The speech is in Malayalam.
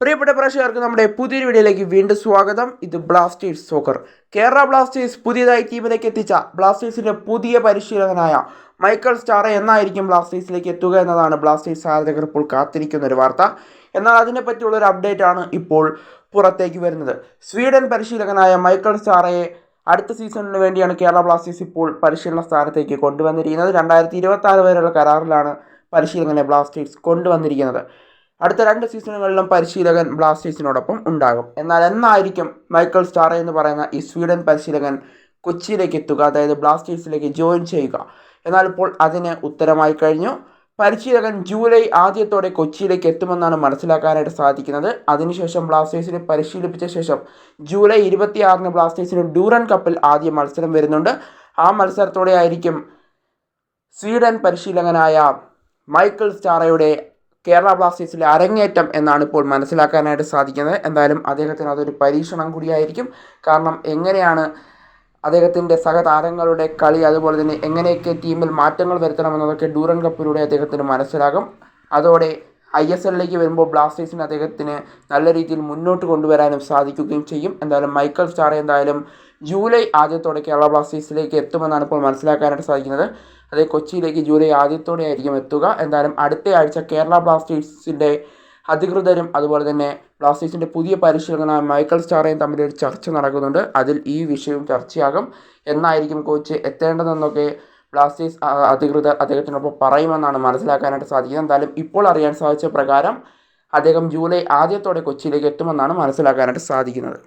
പ്രിയപ്പെട്ട പ്രേക്ഷകർക്ക് നമ്മുടെ പുതിയൊരു വീഡിയോയിലേക്ക് വീണ്ടും സ്വാഗതം. ഇത് ബ്ലാസ്റ്റേഴ്സ് സോക്കർ കേരള ബ്ലാസ്റ്റേഴ്സ് പുതിയതായി ടീമിലേക്ക് എത്തിച്ച ബ്ലാസ്റ്റേഴ്സിന്റെ പുതിയ പരിശീലകനായ മൈക്കൽ സ്റ്റാറെ എന്നായിരിക്കും ബ്ലാസ്റ്റേഴ്സിലേക്ക് എത്തുക എന്നതാണ് ബ്ലാസ്റ്റേഴ്സ് ആരാധകർ ഇപ്പോൾ കാത്തിരിക്കുന്ന ഒരു വാർത്ത. എന്നാൽ അതിനെപ്പറ്റിയുള്ള ഒരു അപ്ഡേറ്റ് ആണ് ഇപ്പോൾ പുറത്തേക്ക് വരുന്നത്. സ്വീഡൻ പരിശീലകനായ മൈക്കൽ സ്റ്റാറയെ അടുത്ത സീസണിന് വേണ്ടിയാണ് കേരള ബ്ലാസ്റ്റേഴ്സ് ഇപ്പോൾ പരിശീലന സ്ഥാനത്തേക്ക് കൊണ്ടുവന്നിരിക്കുന്നത്. രണ്ടായിരത്തി ഇരുപത്തി വരെയുള്ള കരാറിലാണ് പരിശീലകനെ ബ്ലാസ്റ്റേഴ്സ് കൊണ്ടുവന്നിരിക്കുന്നത്. അടുത്ത രണ്ട് സീസണുകളിലും പരിശീലകൻ ബ്ലാസ്റ്റേഴ്സിനോടൊപ്പം ഉണ്ടാകും. എന്നാൽ എന്നായിരിക്കും മൈക്കൽ സ്റ്റാർ എന്ന് പറയുന്ന ഈ സ്വീഡൻ പരിശീലകൻ കൊച്ചിയിലേക്ക് എത്തുക അതായത് ബ്ലാസ്റ്റേഴ്സിലേക്ക് ജോയിൻ ചെയ്യുക. എന്നാൽ ഇപ്പോൾ അതിന് ഉത്തരമായി കഴിഞ്ഞു. പരിശീലകൻ ജൂലൈ ആദ്യത്തോടെ കൊച്ചിയിലേക്ക് എത്തുമെന്നാണ് മനസ്സിലാക്കാനായിട്ട് സാധിക്കുന്നത്. അതിനുശേഷം ബ്ലാസ്റ്റേഴ്സിനെ പരിശീലിപ്പിച്ച ശേഷം ജൂലൈ ഇരുപത്തിയാറിന് ബ്ലാസ്റ്റേഴ്സിന് ഡൂറൻ കപ്പിൽ ആദ്യ മത്സരം വരുന്നുണ്ട്. ആ മത്സരത്തോടെ ആയിരിക്കും സ്വീഡൻ പരിശീലകനായ മൈക്കിൾ സ്റ്റാറയുടെ കേരള ബ്ലാസ്റ്റേഴ്സിലെ അരങ്ങേറ്റം എന്നാണ് ഇപ്പോൾ മനസ്സിലാക്കാനായിട്ട് സാധിക്കുന്നത്. എന്തായാലും അദ്ദേഹത്തിന് അതൊരു പരീക്ഷണം കൂടിയായിരിക്കും. കാരണം എങ്ങനെയാണ് അദ്ദേഹത്തിന്റെ സഹതാരങ്ങളുടെ കളി അതുപോലെ തന്നെ എങ്ങനെയൊക്കെ ടീമിൽ മാറ്റങ്ങൾ വരുത്തണമെന്നതൊക്കെ ഡൂറൻ കപ്പിലൂടെ അദ്ദേഹത്തിന് മനസ്സിലാകും. അതോടെ ഐ എസ് എല്ലിലേക്ക് വരുമ്പോൾ ബ്ലാസ്റ്റേഴ്സിന് അദ്ദേഹത്തിന് നല്ല രീതിയിൽ മുന്നോട്ട് കൊണ്ടുവരാനും സാധിക്കുകയും ചെയ്യും. എന്തായാലും മൈക്കൽ സ്റ്റാർ എന്തായാലും ജൂലൈ ആദ്യത്തോടെ കേരള ബ്ലാസ്റ്റേഴ്സിലേക്ക് എത്തുമെന്നാണ് ഇപ്പോൾ മനസ്സിലാക്കാനായിട്ട് സാധിക്കുന്നത്. അതേ കൊച്ചിയിലേക്ക് ജൂലൈ ആദ്യത്തോടെ ആയിരിക്കും എത്തുക. എന്തായാലും അടുത്ത ആഴ്ച കേരള ബ്ലാസ്റ്റേഴ്സിന്റെ അധികൃതരും അതുപോലെ തന്നെ ബ്ലാസ്റ്റേഴ്സിന്റെ പുതിയ പരിശീലകനായ മൈക്കൽ സ്റ്റാറേയും ഒരു ചർച്ച നടക്കുന്നുണ്ട്. അതിൽ ഈ വിഷയവും ചർച്ചയാകും. എന്നായിരിക്കും കോച്ച് എത്തേണ്ടതെന്നൊക്കെ ബ്ലാസ്റ്റേഴ്സ് അധികൃതർ അദ്ദേഹത്തിനൊപ്പം പറയുമെന്നാണ് മനസ്സിലാക്കാനായിട്ട് സാധിക്കുന്നത്. എന്തായാലും ഇപ്പോൾ അറിയാൻ സാധിച്ച പ്രകാരം അദ്ദേഹം ജൂലൈ ആദ്യത്തോടെ കൊച്ചിയിലേക്ക് എത്തുമെന്നാണ് മനസ്സിലാക്കാനായിട്ട് സാധിക്കുന്നത്.